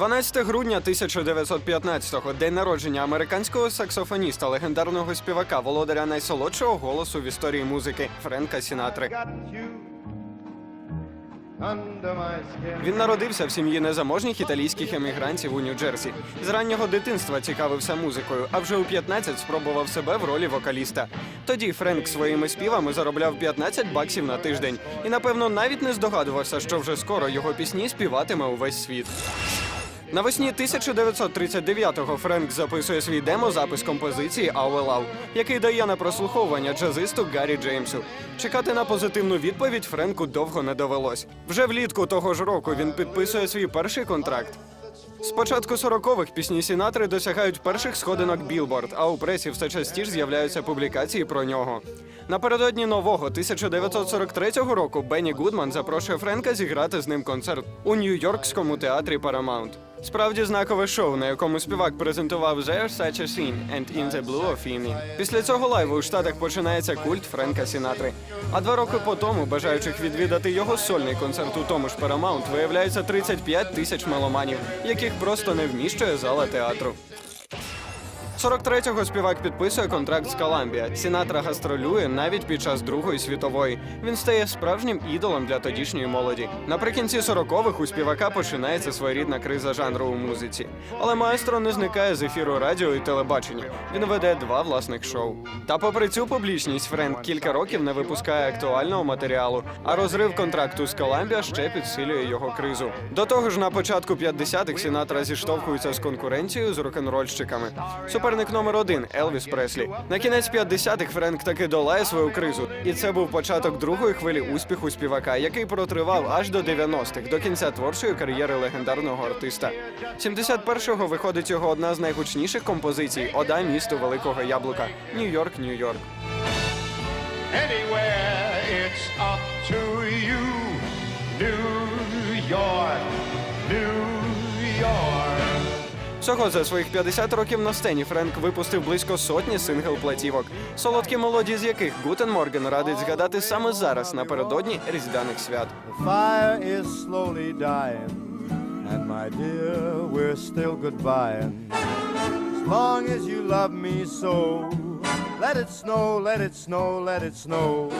12 грудня 1915-го, день народження американського саксофоніста, легендарного співака, володаря найсолодшого голосу в історії музики Френка Сінатри. Він народився в сім'ї незаможніх італійських емігрантів у Нью-Джерсі. З раннього дитинства цікавився музикою, а вже у 15 спробував себе в ролі вокаліста. Тоді Френк своїми співами заробляв 15 баксів на тиждень і, напевно, навіть не здогадувався, що вже скоро його пісні співатиме увесь світ. Навесні 1939-го Френк записує свій демозапис композиції «Our Love», який дає на прослуховування джазисту Гаррі Джеймсу. Чекати на позитивну відповідь Френку довго не довелось. Вже влітку того ж року він підписує свій перший контракт. З початку 40-х пісні Сінатри досягають перших сходинок Білборд, а у пресі все частіше з'являються публікації про нього. Напередодні нового 1943 року Бенні Гудман запрошує Френка зіграти з ним концерт у Нью-Йоркському театрі Paramount. Справді знакове шоу, на якому співак презентував There's Such a Scene and In the Blue of Amy. Після цього лайву у Штатах починається культ Френка Сінатри. А два роки по тому, бажаючих відвідати його сольний концерт у тому ж Paramount, виявляється 35 тисяч меломанів, яких просто не вміщує зала театру. 43-го співак підписує контракт з Коламбія. Сінатра гастролює навіть під час Другої світової. Він стає справжнім ідолом для тодішньої молоді. Наприкінці 40-х у співака починається своєрідна криза жанру у музиці. Але маестро не зникає з ефіру радіо і телебачення. Він веде два власних шоу. Та попри цю публічність, Френк кілька років не випускає актуального матеріалу, а розрив контракту з Коламбія ще підсилює його кризу. До того ж, на початку 50-х Сінатра зіштовхується з конкуренцією з рок-н-рольщиками. Суперник номер один Елвіс Преслі. На кінець 50-х Френк таки долає свою кризу, і це був початок другої хвилі успіху співака, який протривав аж до 90-х, до кінця творчої кар'єри легендарного артиста. 71-го виходить його одна з найгучніших композицій Ода місту Великого Яблука Нью-Йорк, Нью-Йорк. Anywhere it's up to you. New Всього за своїх 50 років на сцені Френк випустив близько сотні сингл-платівок, солодкі мелодії з яких Гутен Морген радить згадати саме зараз напередодні різдвяних свят. And my dear, we're still goodbying. As long as you love me so, let it snow, let it snow, let it snow.